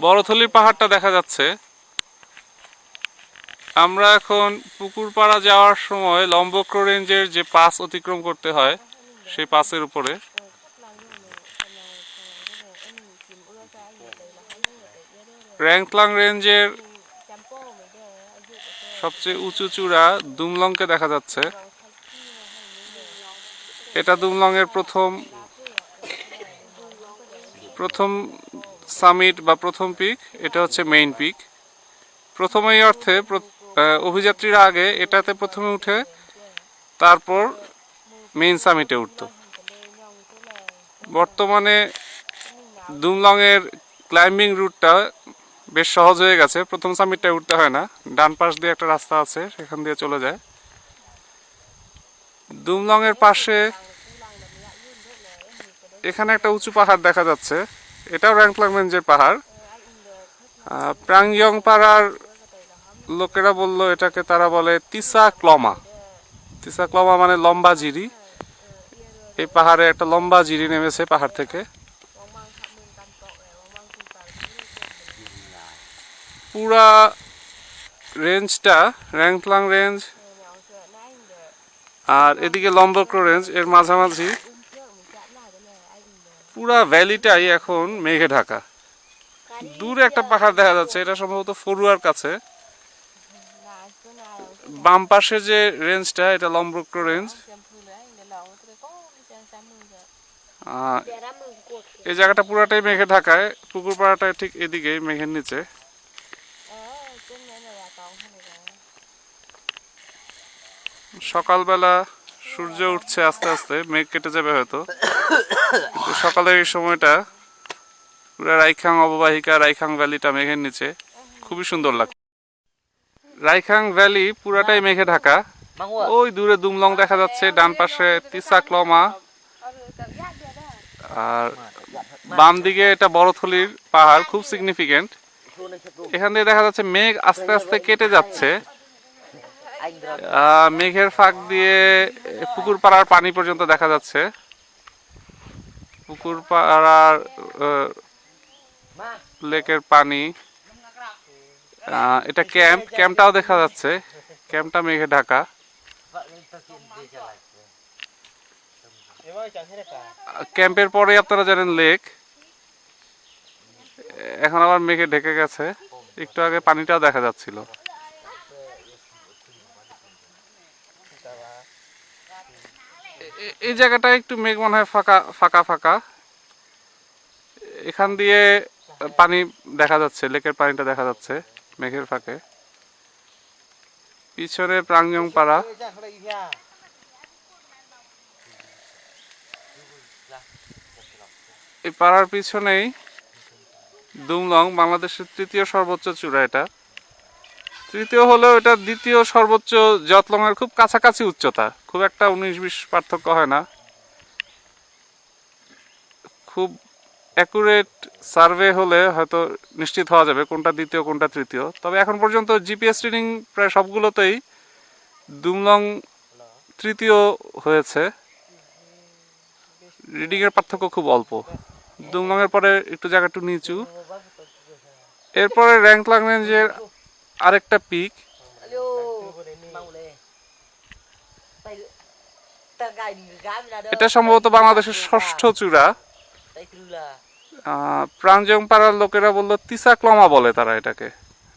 বড়থলির পাহাড়টা দেখা যাচ্ছে। আমরা এখন পুকুরপাড়া যাওয়ার সময় লম্বক্র রেঞ্জের যে পাস অতিক্রম করতে হয়, সেই পাসের উপরে। র্যাংক্লাং রেঞ্জের সবচেয়ে উঁচু চূড়া দুমলংকে দেখা যাচ্ছে। এটা দুমলংয়ের প্রথম প্রথম সামিট বা প্রথম পিক, এটা হচ্ছে মেইন পিক। প্রথম এই অর্থে অভিযাত্রীরা আগে এটাতে প্রথমে উঠে, তারপর মেইন সামিটে উঠতো। বর্তমানে দুমলংয়ের ক্লাইম্বিং রুটটা বেশ সহজ হয়ে গেছে। প্রথম সামিটটায় উঠতে হয় না। ডান পাশ দিয়ে একটা রাস্তা আছে, সেখান দিয়ে চলে যায়। দুমলংয়ের পাশে এখানে একটা উঁচু পাহাড় দেখা যাচ্ছে। এটাও র্যাংক্লাং রেঞ্জের পাহাড়। প্রাংইয়ং পাড়ার লোকেরা বলল, এটাকে তারা বলে তিসা ক্লমা তিসা ক্লমা মানে লম্বা জিরি। এই পাহাড়ে একটা লম্বা জিরি নেমেছে পাহাড় থেকে। পুরা রেঞ্জটা, র্যাংক্লাং রেঞ্জ আর এদিকে লম্বক্র রেঞ্জ, এর মাঝামাঝি পুরা ভ্যালিটাই এখন মেঘে ঢাকা। দূরে একটা পাহাড় দেখা যাচ্ছে এটা সম্ভবত ফরুয়ার কাছে। বাম পাশে যে রেঞ্জটা এটা লম্বক্র রেঞ্জ এই জায়গাটা পুরাটাই মেঘে ঢাকায় পুকুর পাড়াটা ঠিক এদিকে মেঘের নিচে। সকালবেলা সূর্য উঠছে আস্তে আস্তে মেঘ কেটে যাবে হয়তো। সকালের এই সময়টা পুরো রাইখাং অববাহিকা, রাইখাং ভ্যালিটা মেঘের নিচে। খুবই সুন্দর লাগছে। রাইখাং ভ্যালি পুরাটাই মেঘে ঢাকা। ওই দূরে দুমলং দেখা যাচ্ছে, ডান পাশে তিসা ক্লমা আর বাম দিকে এটা বড়থলির পাহাড়, খুব সিগনিফিকেন্ট এখান দিয়ে দেখা যাচ্ছে মেঘ আস্তে আস্তে কেটে যাচ্ছে। মেঘের ফাঁক দিয়ে পুকুর পাড়ার পানি পর্যন্ত দেখা যাচ্ছে। পুকুর পাড়ার লেকের পানি। এটা ক্যাম্প, ক্যাম্পটাও দেখা যাচ্ছে। ক্যাম্পটা মেঘে ঢাকা। ক্যাম্পের পরে আপনারা জানেন লেক। এখন আবার মেঘে ঢেকে গেছে। একটু আগে পানিটাও দেখা যাচ্ছিল। এই জায়গাটা একটু মেঘ মনে হয় ফাঁকা ফাঁকা ফাঁকা। এখান দিয়ে পানি দেখা যাচ্ছে, লেকের পানিটা দেখা যাচ্ছে, মেঘের ফাঁকে। পিছনে প্রাঙ্গং পাড়া। এই পাড়ার পিছনেই দুমলং, বাংলাদেশের তৃতীয় সর্বোচ্চ চূড়া এটা। তৃতীয় হলেও এটা দ্বিতীয় সর্বোচ্চ জতলংয়ের খুব কাছাকাছি উচ্চতা। খুব একটা উনিশ বিশ পার্থক্য হয় না। খুব অ্যাকুরেট সার্ভে হলে হয়তো নিশ্চিত হওয়া যাবে কোনটা দ্বিতীয়, কোনটা তৃতীয়। তবে এখন পর্যন্ত জিপিএস রিডিং প্রায় সবগুলোতেই দুমলং তৃতীয় হয়েছে। রিডিংয়ের পার্থক্য খুব অল্প। দুমলংয়ের পরে একটু জায়গা একটু নিচু। এরপরে র্যাংক্লাং রেঞ্জের আরেকটা পিক. এটা সম্ভবত বাংলাদেশের ষষ্ঠ চূড়া। প্রাঞ্জং পাড়ার লোকেরা বলল তিসা ক্লমা বলে তারা এটাকে।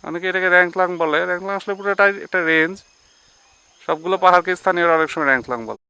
অনেকে এটাকে র্যাংক্লাং বলে। র্যাংক্লাং আসলে পুরো এটা একটা রেঞ্জ সবগুলো পাহাড়কে স্থানীয়রা অনেক সময় র্যাংক্লাং বলে।